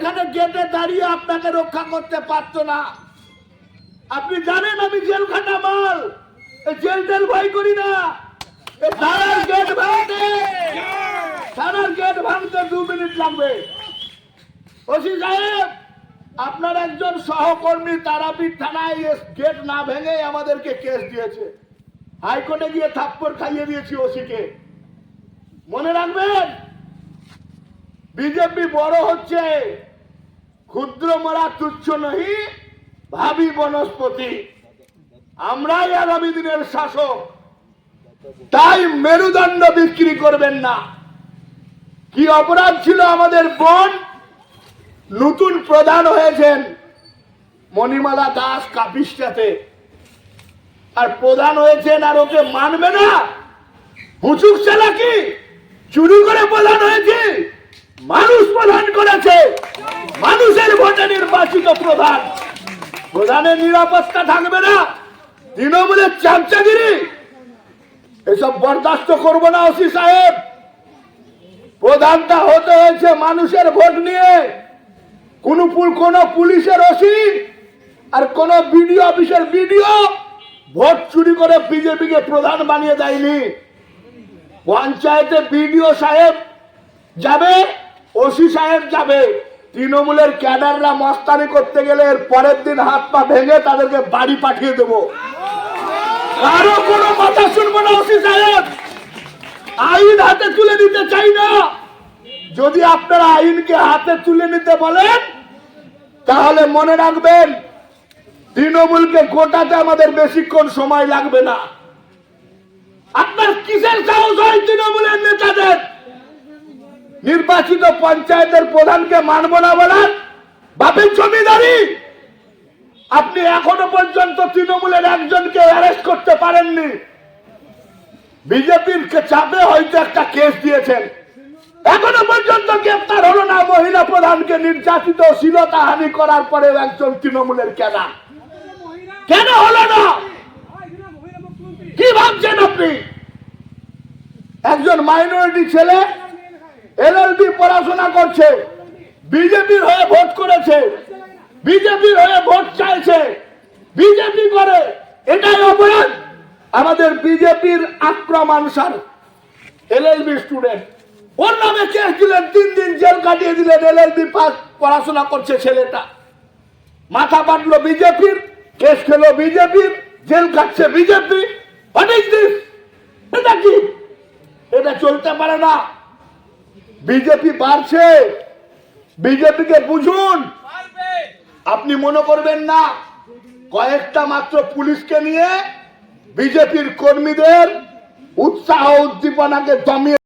এখানে গেটে দাঁড়িয়ে আপনাকে রক্ষা করতে পারতো না। আপনি জানেন আমি জেল খাটা মাল। জেল টেল ভয় করি না। থানার গেট ভাঙতে। থানার গেট ভাঙতে দু মিনিট লাগবে। ওসি সাহেব, আপনার একজন সহকর্মী তারাপীঠ থানায় গেট না ভেঙে আমাদেরকে কেস দিয়েছে। হাইকোর্টে গিয়ে থাপ্পড় খাইয়ে দিয়েছি ওসিকে। মনে রাখবেন, বিজেপি বড় হচ্ছে। ক্ষুদ্র মরা তুচ্ছ নহি, ভাবি বনস্পতি। আমরাই আগামী দিনের শাসক। তাই মেরুদণ্ড বিক্রি করবেন না। কি অপরাধ ছিল আমাদের বোন? নতুন প্রধান হয়েছেন মণিমালা দাস কাপিস্টাতে আর প্রধান হয়েছেন আর ওকে মানবে না? হুচুক চালাকি চুরি করে প্রধান হয়েছে। মানুষ প্রধান করেছে। মানুষের ভোটে নির্বাচিত প্রধান। প্রধানের নিরাপত্তা থাকবে না। তৃণমূলের চামচাগিরি। এসব বরদাস্ত করব না ওসি সাহেব। প্রধানটা হতে হয়েছে মানুষের ভোট নিয়ে। কোন কোন পুলিশের ওসি আর কোন বিডিও অফিসের বিডিও ভোট চুরি করে বিজেপিকে প্রধান বানিয়ে দেয়নি। পঞ্চায়েতে বিডিও সাহেব যাবে ওসি সাহেব যাবে। তৃণমূলের ক্যাডাররা মস্তানি করতে গেলে এর পরের দিন হাত পা ভেঙে তাদেরকে বাড়ি পাঠিয়ে দেবো। কারও কোনো কথা শুনব না ওসি সাহেব। আইন হাতে তুলে দিতে চাই না। যদি আপনারা আইনকে হাতে তুলে নিতে বলেন, তাহলে মনে রাখবেন, তৃণমূলকে গোটাতে আমাদের বেশিক্ষণ সময় লাগবে না। আপনার কিসের সাহস হয় তৃণমূলের নেতাদের? নির্বাচিত পঞ্চায়েতের প্রধানকে মানব না বলার বাপের জমিদারি। আপনি এখনও পর্যন্ত তৃণমূলের একজনকে অ্যারেস্ট করতে পারেননি। বিজেপির চাপে হয়তো একটা কেস দিয়েছেন। এখনও পর্যন্ত গ্রেপ্তার হলো না মহিলা প্রধানকে নির্যাতিত শিলতাহানি করার পরে একজন তৃণমূলের কেনা। কেন হলো না? কি ভাবছেন আপনি? একজন মাইনরিটি ছেলে এলএলবি পড়াশোনা করছে, বিজেপির হয়ে ভোট করেছে, বিজেপির হয়ে ভোট চাইছে, বিজেপি করে, এটাই অপরাধ। আমাদের বিজেপির আক্রমণ সার এলএলবি স্টুডেন্ট ওর নামে কেস দিলেন, তিন দিন জেল কাটিয়ে দিলেন, এলএলবি পাস, পড়াশোনা করছে ছেলেটা। মাথা পাটলো বিজেপির কেস খেলো বিজেপির, জেল কাটছে বিজেপি। এটা কি? এটা চলতে পারে না। বিজেপি বাড়ছে। বিজেপিকে বুঝুন। আপনি মনে করবেন না কয়েকটা মাত্র পুলিশকে নিয়ে বিজেপির কর্মীদের উৎসাহ উদ্দীপনাকে দমিয়ে